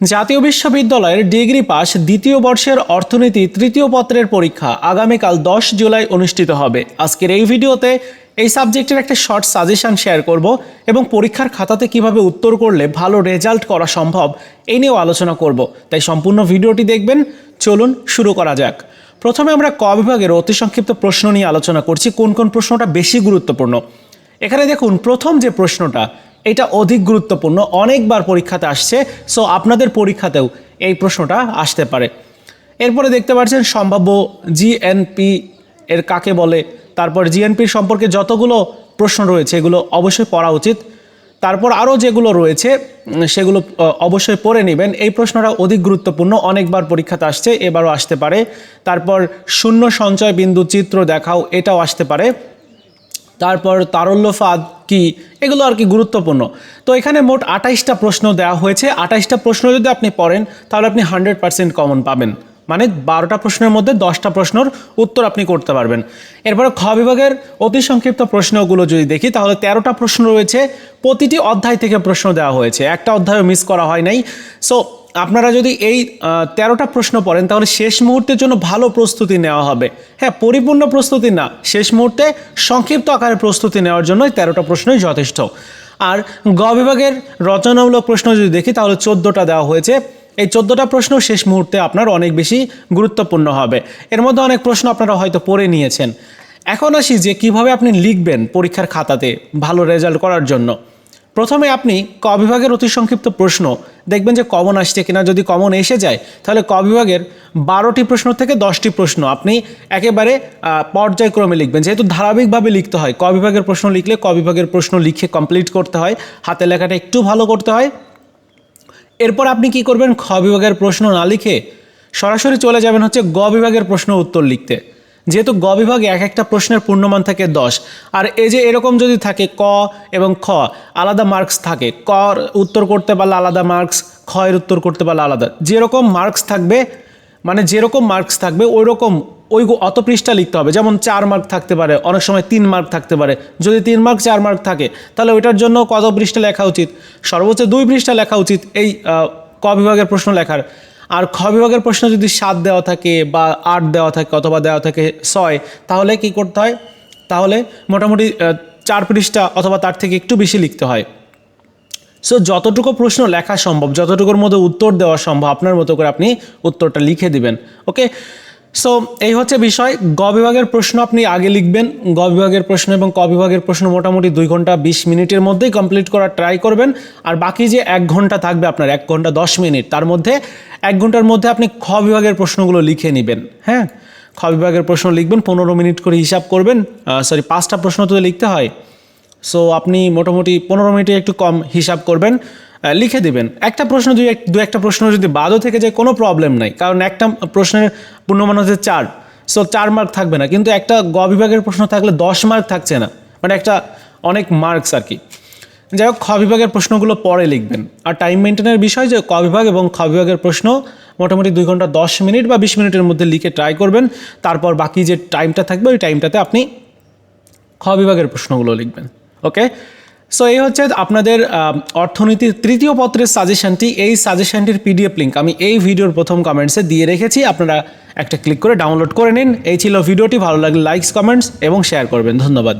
জাতীয় বিশ্ববিদ্যালয়ের degree pass দ্বিতীয় বর্ষের অর্থনীতি তৃতীয় পত্রের পরীক্ষা আগামীকাল দশ জুলাই অনুষ্ঠিত হবে। আজকের এই ভিডিওতে এই সাবজেক্টের একটা শর্ট সাজেশন শেয়ার করব এবং পরীক্ষার খাতাতে কীভাবে উত্তর করলে ভালো রেজাল্ট করা সম্ভব এই নিয়েও আলোচনা করব। তাই সম্পূর্ণ ভিডিওটি দেখবেন। চলুন শুরু করা যাক। প্রথমে আমরা ক বিভাগের অতি সংক্ষিপ্ত প্রশ্ন নিয়ে আলোচনা করছি। কোন কোন প্রশ্নটা বেশি গুরুত্বপূর্ণ? এখানে দেখুন, প্রথম যে প্রশ্নটা এটা অধিক গুরুত্বপূর্ণ। অনেকবার পরীক্ষাতে আসছে সো আপনাদের পরীক্ষাতেও এই প্রশ্নটা আসতে পারে। এরপরে দেখতে পাচ্ছেন, সম্ভাব্য জিএনপি এর কাকে বলে? তারপর জিএনপির সম্পর্কে যতগুলো প্রশ্ন রয়েছে, এগুলো অবশ্যই পড়া উচিত। তারপর আরও যেগুলো রয়েছে সেগুলো অবশ্যই পড়ে নেবেন। এই প্রশ্নটা অধিক গুরুত্বপূর্ণ, অনেকবার পরীক্ষাতে আসছে, এবারও আসতে পারে। তারপর শূন্য সঞ্চয় বিন্দু চিত্র দেখাও, এটাও আসতে পারে। তারপর তারল্য ফাঁদ কি, এগুলো আর কি গুরুত্বপূর্ণ। তো এখানে মোট আঠাইশটা প্রশ্ন দেওয়া হয়েছে। আঠাইশটা প্রশ্ন যদি আপনি পড়েন, তাহলে আপনি হান্ড্রেড পার্সেন্ট কমন পাবেন। মানে বারোটা প্রশ্নের মধ্যে দশটা প্রশ্নর উত্তর আপনি করতে পারবেন। এরপরে খ বিভাগের অতি সংক্ষিপ্ত প্রশ্নগুলো যদি দেখি, তাহলে তেরোটা প্রশ্ন রয়েছে। প্রতিটি অধ্যায় থেকে প্রশ্ন দেওয়া হয়েছে। একটা অধ্যায়ও মিস করা হয় নাই। সো আপনারা যদি এই তেরোটা প্রশ্ন পড়েন, তাহলে শেষ মুহূর্তের জন্য ভালো প্রস্তুতি নেওয়া হবে। হ্যাঁ পরিপূর্ণ প্রস্তুতি না। শেষ মুহূর্তে সংক্ষিপ্ত আকারে প্রস্তুতি নেওয়ার জন্য তেরোটা প্রশ্নই যথেষ্ট। আর গ বিভাগের রচনামূলক প্রশ্ন যদি দেখি, তাহলে চোদ্দোটা দেওয়া হয়েছে। এই চোদ্দোটা প্রশ্ন শেষ মুহূর্তে আপনার অনেক বেশি গুরুত্বপূর্ণ হবে। এর মধ্যে অনেক প্রশ্ন আপনারা হয়তো পড়ে নিয়েছেন। এখন আসি যে কীভাবে আপনি লিখবেন পরীক্ষার খাতাতে ভালো রেজাল্ট করার জন্য। প্রথমে আপনি ক বিভাগের অতি সংক্ষিপ্ত প্রশ্ন দেখবেন যে কমন আসছে কিনা। যদি কমন এসে যায়, তাহলে ক বিভাগের বারোটি প্রশ্ন থেকে দশটি প্রশ্ন আপনি একেবারে পর্যায়ক্রমে লিখবেন। যেহেতু ধারাবাহিকভাবে লিখতে হয়, ক বিভাগের প্রশ্ন লিখলে ক বিভাগের প্রশ্ন লিখে কমপ্লিট করতে হয়, হাতে লেখাটা একটু ভালো করতে হয়। এরপর আপনি কি করবেন? খ বিভাগের প্রশ্ন না লিখে সরাসরি চলে যাবেন হচ্ছে গ বিভাগের প্রশ্ন উত্তর লিখতে। যেহেতু গ বিভাগে এক একটা প্রশ্নের পূর্ণমান থাকে দশ। আর এই যে এরকম যদি থাকে ক এবং খ, আলাদা মার্কস থাকে। ক উত্তর করতে পারলে আলাদা মার্কস খ এর উত্তর করতে পারলে আলাদা। যেরকম মার্কস থাকবে মানে যেরকম মার্কস থাকবে ওই রকম ওই অত পৃষ্ঠা লিখতে হবে। যেমন চার মার্ক থাকতে পারে, অনেক সময় তিন মার্ক থাকতে পারে। যদি তিন মার্ক চার মার্ক থাকে, তাহলে ওইটার জন্য কত পৃষ্ঠা লেখা উচিত? সর্বোচ্চ দুই পৃষ্ঠা লেখা উচিত এই ক বিভাগের প্রশ্ন লেখার। আর খ বিভাগের প্রশ্ন যদি সাত দেওয়া থাকে বা আট দেওয়া থাকে অথবা দেওয়া থাকে ছয়, তাহলে কি করতে হয়? তাহলে মোটামুটি চার পৃষ্ঠা অথবা তার থেকে একটু বেশি লিখতে হয়। সো যতটুকু প্রশ্ন লেখা সম্ভব, যতটুকুর মধ্যে উত্তর দেওয়া সম্ভব, আপনার মতো করে আপনি উত্তরটা লিখে দিবেন। ওকে সো এই হচ্ছে বিষয়। গ বিভাগের প্রশ্ন আপনি আগে লিখবেন। গ বিভাগের প্রশ্ন এবং ক বিভাগের প্রশ্ন মোটামুটি দুই ঘণ্টা বিশ মিনিটের মধ্যেই কমপ্লিট করার ট্রাই করবেন। আর বাকি যে এক ঘণ্টা থাকবে আপনার, এক ঘণ্টা দশ মিনিট, তার মধ্যে এক ঘণ্টার মধ্যে আপনি খ বিভাগের প্রশ্নগুলো লিখে নেবেন হ্যাঁ? খ বিভাগের প্রশ্ন লিখবেন, পনেরো মিনিট করে হিসাব করবেন। সরি পাঁচটা প্রশ্ন তো লিখতে হয়। সো আপনি মোটামুটি পনেরো মিনিটে একটু কম হিসাব করবেন। লিখে দিবেন। একটা প্রশ্ন দুই এক দু একটা প্রশ্ন যদি বাদও থেকে যায়, কোনো প্রবলেম নাই। কারণ একটা প্রশ্নের পূর্ণমান হচ্ছে চার। সো চার মার্ক থাকবে না। কিন্তু একটা গ বিভাগের প্রশ্ন থাকলে দশ মার্ক থাকছে না। মানে একটা অনেক মার্কস আর কি। যাই হোক, খ বিভাগের প্রশ্নগুলো পরে লিখবেন। আর টাইম মেনটেনের বিষয় যে ক বিভাগ এবং খ বিভাগের প্রশ্ন মোটামুটি দুই ঘণ্টা দশ মিনিট বা বিশ মিনিটের মধ্যে লিখে ট্রাই করবেন। তারপর বাকি যে টাইমটা থাকবে, ওই টাইমটাতে আপনি খ বিভাগের প্রশ্নগুলো লিখবেন। ওকে সো এই হচ্ছে আপনাদের অর্থনীতির তৃতীয় পত্রের সাজেশনটি এই সাজেশনটির পিডিএফ লিঙ্ক আমি এই ভিডিওর প্রথম কমেন্টসে দিয়ে রেখেছি। আপনারা একটা ক্লিক করে ডাউনলোড করে নিন। এই ছিল ভিডিওটি ভালো লাগলে লাইকস কমেন্টস এবং শেয়ার করবেন। ধন্যবাদ।